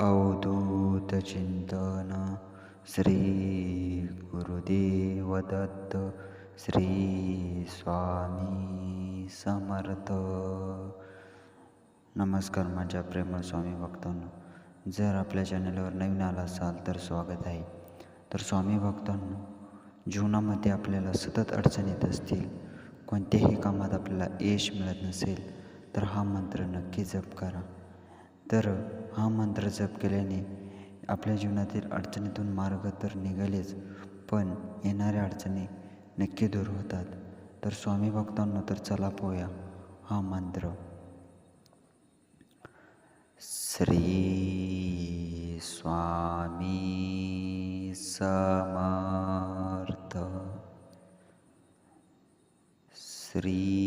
अवधूत चिंतन श्री गुरुदेव दत्त श्री स्वामी समर्थ। नमस्कार माझ्या प्रेमळ स्वामी भक्तांनो जर आपल्या चॅनलवर नवीन आला असाल तर स्वागत आहे. तर स्वामी भक्तांनो जीवनामध्ये आपल्याला सतत अडचण येत असतील कोणत्याही कामात आपल्याला यश मिळत नसेल तर हा मंत्र नक्की जप करा. तर हा मंत्र जप केल्याने आपल्या जीवनातील अडचणीतून मार्ग तर निघालेच पण येणाऱ्या अडचणी नक्की दूर होतात. तर स्वामी भक्तांना तर चला पोया. हा मंत्र. श्री स्वामी समर्थ. श्री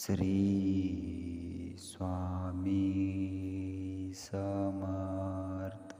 श्री स्वामी समर्थ।